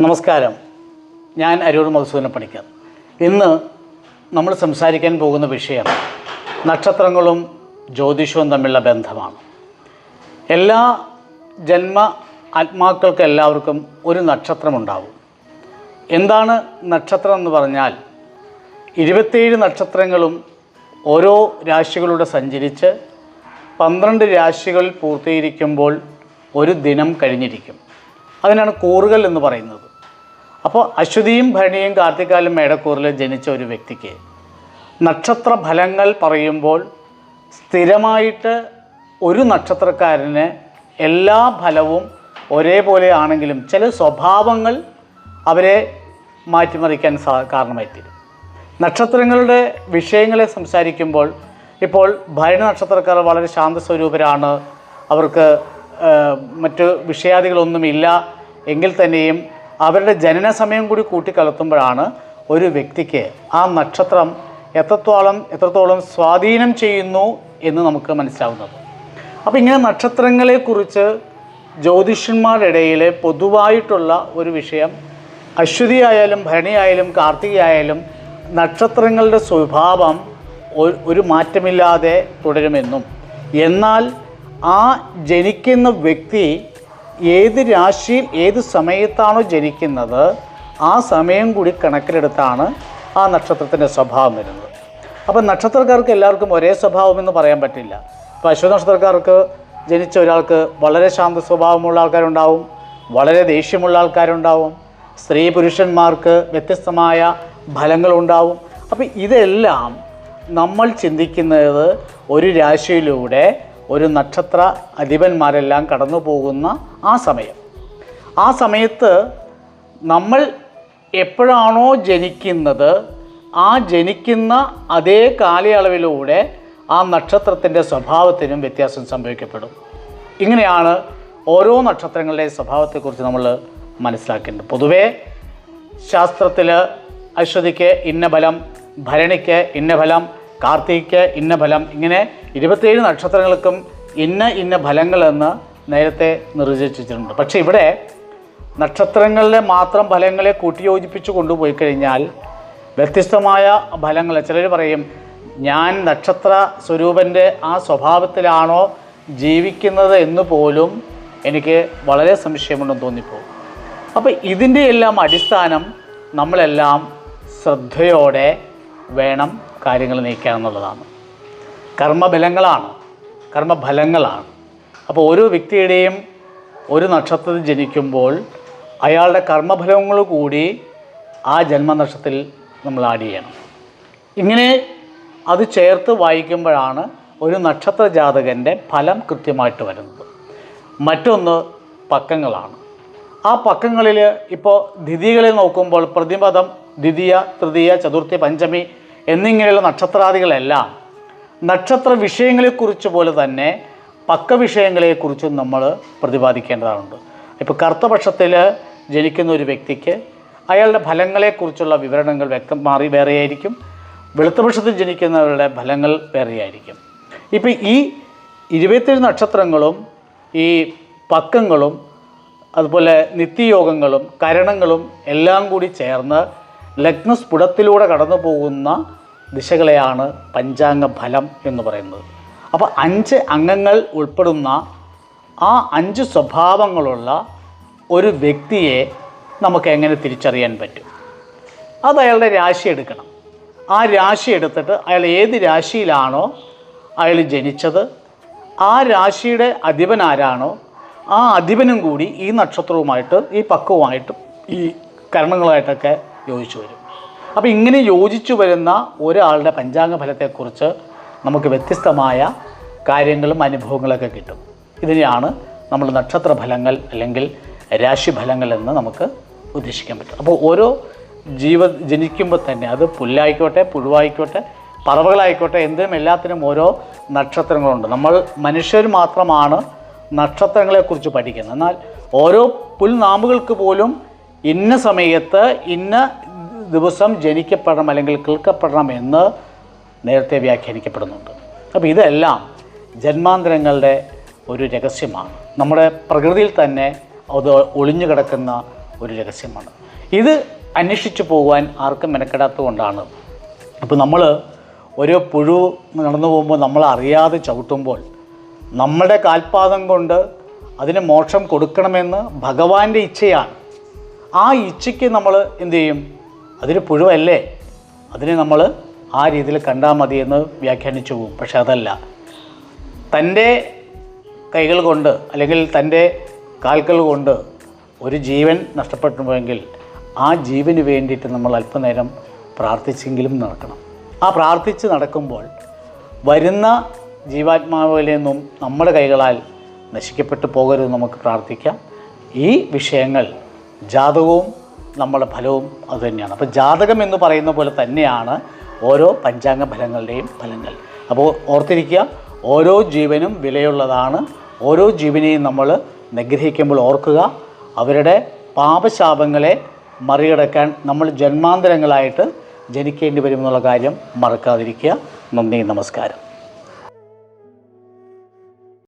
നമസ്കാരം. ഞാൻ അരൂർ മധുസൂദന പണിക്കർ. ഇന്ന് നമ്മൾ സംസാരിക്കാൻ പോകുന്ന വിഷയം നക്ഷത്രങ്ങളും ജ്യോതിഷവും തമ്മിലുള്ള ബന്ധമാണ്. എല്ലാ ജന്മ ആത്മാക്കൾക്ക് എല്ലാവർക്കും ഒരു നക്ഷത്രമുണ്ടാവും. എന്താണ് നക്ഷത്രം എന്ന് പറഞ്ഞാൽ ഇരുപത്തേഴ് നക്ഷത്രങ്ങളും ഓരോ രാശികളുടെ സഞ്ചരിച്ച് പന്ത്രണ്ട് രാശികൾ പൂർത്തീകരിക്കുമ്പോൾ ഒരു ദിനം കഴിഞ്ഞിരിക്കും. അതിനാണ് കൂറുകൾ എന്ന് പറയുന്നത്. അപ്പോൾ അശ്വതിയും ഭരണിയും കാർത്തികാലും മേടക്കൂറിൽ ജനിച്ച ഒരു വ്യക്തിക്ക് നക്ഷത്ര ഫലങ്ങൾ പറയുമ്പോൾ സ്ഥിരമായിട്ട് ഒരു നക്ഷത്രക്കാരന് എല്ലാ ഫലവും ഒരേപോലെ ആണെങ്കിലും ചില സ്വഭാവങ്ങൾ അവരെ മാറ്റിമറിക്കാൻ സാ കാരണമായിത്തീരും. നക്ഷത്രങ്ങളുടെ വിഷയങ്ങളെ സംസാരിക്കുമ്പോൾ ഇപ്പോൾ ഭരണ നക്ഷത്രക്കാർ വളരെ ശാന്തസ്വരൂപരാണ്. അവർക്ക് മറ്റ് വിഷയാദികളൊന്നുമില്ല. എങ്കിൽ തന്നെയും അവരുടെ ജനന സമയം കൂടി കൂട്ടിക്കലർത്തുമ്പോഴാണ് ഒരു വ്യക്തിക്ക് ആ നക്ഷത്രം എത്രത്തോളം എത്രത്തോളം സ്വാധീനം ചെയ്യുന്നു എന്ന് നമുക്ക് മനസ്സിലാവുന്നത്. അപ്പോൾ ഇങ്ങനെ നക്ഷത്രങ്ങളെക്കുറിച്ച് ജ്യോതിഷന്മാരുടെ ഇടയിൽ പൊതുവായിട്ടുള്ള ഒരു വിഷയം അശ്വതി ആയാലും ഭരണി ആയാലും കാർത്തിക ആയാലും നക്ഷത്രങ്ങളുടെ സ്വഭാവം ഒരു മാറ്റമില്ലാതെ തുടരുമെന്നും. എന്നാൽ ആ ജനിക്കുന്ന വ്യക്തി ഏത് രാശിയിൽ ഏത് സമയത്താണോ ജനിക്കുന്നത് ആ സമയം കൂടി കണക്കിലെടുത്താണ് ആ നക്ഷത്രത്തിന്റെ സ്വഭാവം വരുന്നത്. അപ്പം നക്ഷത്രക്കാർക്ക് എല്ലാവർക്കും ഒരേ സ്വഭാവം എന്ന് പറയാൻ പറ്റില്ല. ഇപ്പോൾ അശ്വ നക്ഷത്രക്കാർക്ക് ജനിച്ച ഒരാൾക്ക് വളരെ ശാന്ത സ്വഭാവമുള്ള ആൾക്കാരുണ്ടാവും വളരെ ദേഷ്യമുള്ള ആൾക്കാരുണ്ടാവും സ്ത്രീ പുരുഷന്മാർക്ക് വ്യത്യസ്തമായ ഫലങ്ങളുണ്ടാവും. അപ്പം ഇതെല്ലാം നമ്മൾ ചിന്തിക്കുന്നത് ഒരു രാശിയിലൂടെ ഒരു നക്ഷത്ര അധിപന്മാരെല്ലാം കടന്നു പോകുന്ന ആ സമയം. ആ സമയത്ത് നമ്മൾ എപ്പോഴാണോ ജനിക്കുന്നത് ആ ജനിക്കുന്ന അതേ കാലയളവിലൂടെ ആ നക്ഷത്രത്തിന്റെ സ്വഭാവത്തിനും വ്യത്യാസം സംഭവിക്കപ്പെടും. ഇങ്ങനെയാണ് ഓരോ നക്ഷത്രങ്ങളുടെയും സ്വഭാവത്തെക്കുറിച്ച് നമ്മൾ മനസ്സിലാക്കേണ്ടത്. പൊതുവേ ശാസ്ത്രത്തിൽ അശ്വതിക്ക് ഇന്ന ഫലം ഭരണിക്ക് ഇന്ന ഫലം കാർത്തികയ്ക്ക് ഇന്ന ഫലം. ഇങ്ങനെ ഇരുപത്തേഴ് നക്ഷത്രങ്ങൾക്കും ഇന്ന ഇന്ന ഫലങ്ങളെന്ന് നേരത്തെ നിർവചിച്ചിട്ടുണ്ട് പക്ഷേ ഇവിടെ നക്ഷത്രങ്ങളിലെ മാത്രം ഫലങ്ങളെ കൂട്ടിയോജിപ്പിച്ച് കൊണ്ടുപോയി കഴിഞ്ഞാൽ വ്യത്യസ്തമായ ഫലങ്ങൾ. ചിലർ പറയും ഞാൻ നക്ഷത്ര സ്വരൂപന്റെ ആ സ്വഭാവത്തിലാണോ ജീവിക്കുന്നത് എന്ന് പോലും എനിക്ക് വളരെ സംശയമുണ്ടെന്ന് തോന്നിപ്പോകും. അപ്പോൾ ഇതിന്റെ എല്ലാം അടിസ്ഥാനം നമ്മളെല്ലാം ശ്രദ്ധയോടെ വേണം കാര്യങ്ങൾ നീക്കുക എന്നുള്ളതാണ്. കർമ്മബലങ്ങളാണ്. കർമ്മഫലങ്ങളാണ്. അപ്പോൾ ഓരോ വ്യക്തിയുടെയും ഒരു നക്ഷത്രത്തിൽ ജനിക്കുമ്പോൾ അയാളുടെ കർമ്മഫലങ്ങൾ കൂടി ആ ജന്മനക്ഷത്രത്തിൽ നമ്മൾ ആഡ് ചെയ്യണം. ഇങ്ങനെ അത് ചേർത്ത് വായിക്കുമ്പോഴാണ് ഒരു നക്ഷത്ര ജാതകന്റെ ഫലം കൃത്യമായിട്ട് വരുന്നത്. മറ്റൊന്ന് പക്കങ്ങളാണ്. ആ പക്കങ്ങളിൽ ഇപ്പോൾ ദ്വിതീയകളെ നോക്കുമ്പോൾ പ്രതിപദം ദ്വിതീയ തൃതീയ ചതുർത്ഥി പഞ്ചമി എന്നിങ്ങനെയുള്ള നക്ഷത്രാദികളെല്ലാം നക്ഷത്ര വിഷയങ്ങളെക്കുറിച്ച് പോലെ തന്നെ പക്ക വിഷയങ്ങളെക്കുറിച്ചും നമ്മൾ പ്രതിപാദിക്കേണ്ടതാണുണ്ട്. ഇപ്പോൾ കറുത്തപക്ഷത്തിൽ ജനിക്കുന്ന ഒരു വ്യക്തിക്ക് അയാളുടെ ഫലങ്ങളെക്കുറിച്ചുള്ള വിവരണങ്ങൾ വ്യക്തം മാറി വേറെയായിരിക്കും. വെളുത്തപക്ഷത്തിൽ ജനിക്കുന്നവരുടെ ഫലങ്ങൾ വേറെയായിരിക്കും. ഇപ്പോൾ ഈ ഇരുപത്തേഴ് നക്ഷത്രങ്ങളും ഈ പക്കങ്ങളും അതുപോലെ നിത്യയോഗങ്ങളും കരണങ്ങളും എല്ലാം കൂടി ചേർന്ന് ലഗ്നസ്ഫുടത്തിലൂടെ കടന്നു പോകുന്ന ദിശകളെയാണ് പഞ്ചാംഗ ഫലം എന്ന് പറയുന്നത്. അപ്പോൾ അഞ്ച് അംഗങ്ങൾ ഉൾപ്പെടുന്ന ആ അഞ്ച് സ്വഭാവങ്ങളുള്ള ഒരു വ്യക്തിയെ നമുക്ക് എങ്ങനെ തിരിച്ചറിയാൻ പറ്റും? അത് അയാളുടെ രാശി എടുക്കണം. ആ രാശി എടുത്തിട്ട് അയാൾ ഏത് രാശിയിലാണോ അയാൾ ജനിച്ചത് ആ രാശിയുടെ അധിപൻ ആരാണോ ആ അധിപനും കൂടി ഈ നക്ഷത്രവുമായിട്ട് ഈ പക്വമായിട്ടും ഈ കരണങ്ങളുമായിട്ടൊക്കെ യോജിച്ചു വരും. അപ്പോൾ ഇങ്ങനെ യോജിച്ചു വരുന്ന ഒരാളുടെ പഞ്ചാംഗ ഫലത്തെക്കുറിച്ച് നമുക്ക് വ്യത്യസ്തമായ കാര്യങ്ങളും അനുഭവങ്ങളൊക്കെ കിട്ടും. ഇതിനെയാണ് നമ്മൾ നക്ഷത്ര ഫലങ്ങൾ അല്ലെങ്കിൽ രാശിഫലങ്ങൾ എന്ന് നമുക്ക് ഉദ്ദേശിക്കാൻ പറ്റും. അപ്പോൾ ഓരോ ജീവ ജനിക്കുമ്പോൾ തന്നെ അത് പുല്ലായിക്കോട്ടെ പുഴുവായിക്കോട്ടെ പറവകളായിക്കോട്ടെ എന്തിനും എല്ലാത്തിനും ഓരോ നക്ഷത്രങ്ങളുണ്ട്. നമ്മൾ മനുഷ്യർ മാത്രമാണ് നക്ഷത്രങ്ങളെക്കുറിച്ച് പഠിക്കുന്നത്. എന്നാൽ ഓരോ പുൽനാമ്പുകൾക്ക് പോലും ഇന്ന സമയത്ത് ഇന്ന ദിവസം ജനിക്കപ്പെടണം അല്ലെങ്കിൽ കേൾക്കപ്പെടണം എന്ന് നേരത്തെ വ്യാഖ്യാനിക്കപ്പെടുന്നുണ്ട്. അപ്പോൾ ഇതെല്ലാം ജന്മാന്തരങ്ങളുടെ ഒരു രഹസ്യമാണ്. നമ്മുടെ പ്രകൃതിയിൽ തന്നെ അത് ഒളിഞ്ഞു കിടക്കുന്ന ഒരു രഹസ്യമാണ്. ഇത് അന്വേഷിച്ചു പോകാൻ ആർക്കും മെനക്കെടാത്തത് കൊണ്ടാണ് അപ്പോൾ നമ്മൾ ഒരു പുഴു നടന്നു പോകുമ്പോൾ നമ്മൾ അറിയാതെ ചവിട്ടുമ്പോൾ നമ്മുടെ കാൽപാദം കൊണ്ട് അതിന് മോക്ഷം കൊടുക്കണമെന്ന് ഭഗവാന്റെ ഇച്ഛയാണ്. ആ ഇച്ഛയ്ക്ക് നമ്മൾ എന്ത് ചെയ്യും? അതിന് പുഴുവല്ലേ? അതിനെ നമ്മൾ ആ രീതിയിൽ കണ്ടാൽ മതി എന്ന് വ്യാഖ്യാനിച്ചു പോകും. പക്ഷെ അതല്ല. തന്റെ കൈകൾ കൊണ്ട് അല്ലെങ്കിൽ തന്റെ കാൽകൾ കൊണ്ട് ഒരു ജീവൻ നഷ്ടപ്പെട്ടുവെങ്കിൽ ആ ജീവന് വേണ്ടിയിട്ട് നമ്മൾ അല്പനേരം പ്രാർത്ഥിച്ചെങ്കിലും നടക്കണം. ആ പ്രാർത്ഥിച്ച് നടക്കുമ്പോൾ വരുന്ന ജീവാത്മാവിൽ നിന്നും നമ്മുടെ കൈകളാൽ നശിക്കപ്പെട്ടു പോകരുത് നമുക്ക് പ്രാർത്ഥിക്കാം. ഈ വിഷയങ്ങൾ ജാതകവും നമ്മുടെ ഫലവും അതുതന്നെയാണ് അപ്പോൾ ജാതകം എന്ന് പറയുന്ന പോലെ തന്നെയാണ് ഓരോ പഞ്ചാംഗ ഫലങ്ങളുടെയും ഫലങ്ങൾ. അപ്പോൾ ഓർത്തിരിക്കുക ഓരോ ജീവനും വിലയുള്ളതാണ്. ഓരോ ജീവനെയും നമ്മൾ നിഗ്രഹിക്കുമ്പോൾ ഓർക്കുക അവരുടെ പാപശാപങ്ങളെ മറികടക്കാൻ നമ്മൾ ജന്മാന്തരങ്ങളായിട്ട് ജനിക്കേണ്ടി വരുമെന്നുള്ള കാര്യം മറക്കാതിരിക്കുക. നന്ദി നമസ്കാരം.